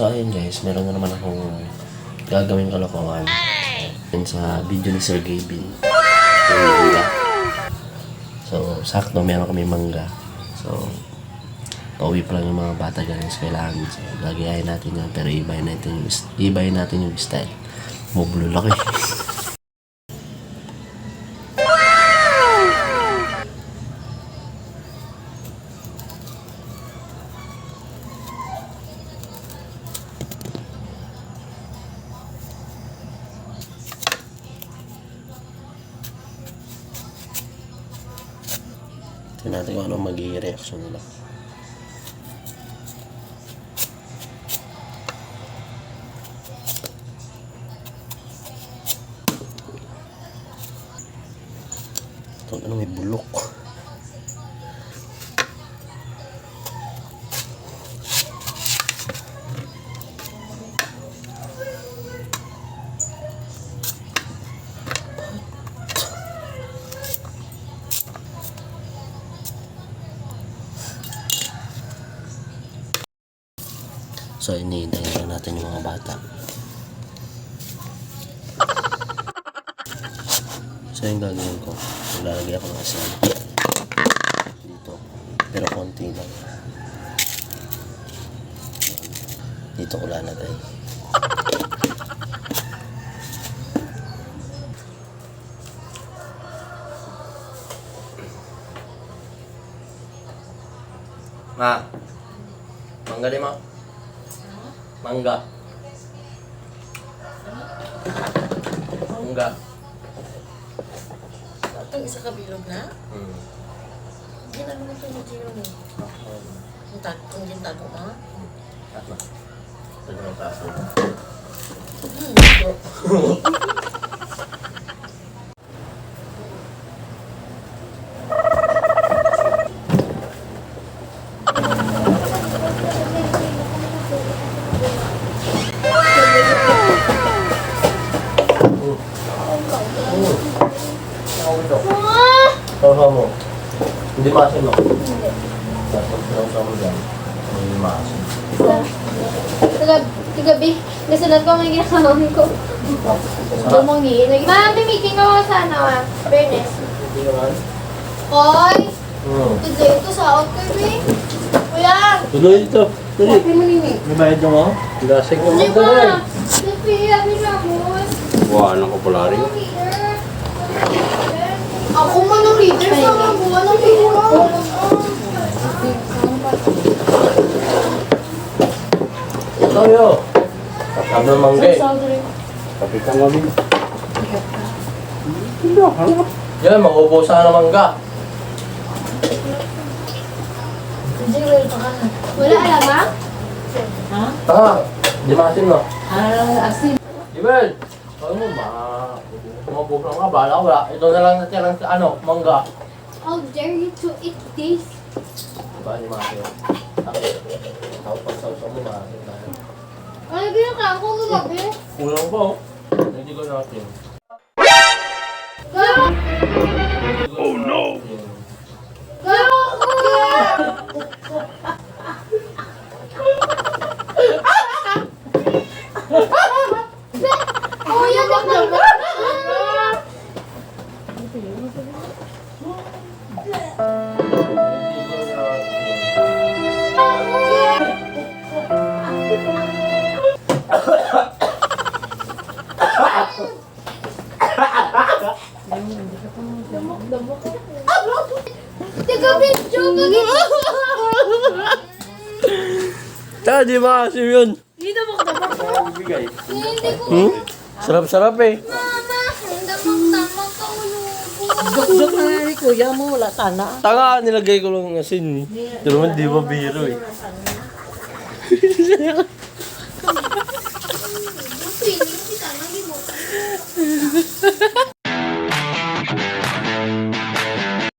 So ayun guys, meron na naman akong gagawin kalokohan. Yun sa video ni Sir Gavin. Mangga. So, sakto, meron kami mangga. So, pauwi pa lang yung mga bata sa kailangan. So, gagayahin natin yan. Pero ibahin natin yung, ibahin natin yung style. Moblo laki. Tingnan natin kung ano magiging reaction nila. Ito ano may bulok. So, iniintay lang natin yung mga bata. So, yung gagawin ko, maglalagay ako ng asin dito. Pero konti lang. Dito ko lalagay. Ma, mangga di ma. Mangga. Mangga. Itong isa kabilog na? Hmm. Hindi na ito yung tino mo. Yung tag, yung gintago mo? At na. Ito yung kaso. Hmm. Sawa mo. Hindi maasin no? Hindi. Tapos sawa mo dyan. Hindi maasin. Kagab kagabi, nasunod ko ang ginagawa ko. Dumungi. Ma'am, may meeting ako sa ano ah. Fairness. Hindi. Oy! Hmm. Today ito sa out ko eh. Kuya! Tuloy ito. Tuloy. Sabi mo nini. May bayad mo? Lasing ko Hindi mo ba? Sabi, sabi na mo. Wah, anong kapulari? Ako Sabi ng mangga. Kapitan mo din. Yan, mag-ubusan ng mangga. Na. Wala alam ah? Ha? Tanga. Hindi maasin no? Ah, asin. Ibel. Sabi mo ba? Umabusan nga. Bahala ko wala. Ito na lang natin ng ano, mangga. How dare you to eat this? Diba, hindi maasin pag sausaw mo, maasin tayo. Ano ginagawa ko kagabi? Kulang pa oh. Tiga video ka Ta, di ba kasi yun? Dito mo ka. Hindi ko. Hmm? Sarap-sarap eh. Mama, hindi magtamang ka ulo. Dok-dok na ni kuya mo, wala sana. Tanga, nilagay ko lang ng asin eh. Ito naman di ba biro eh.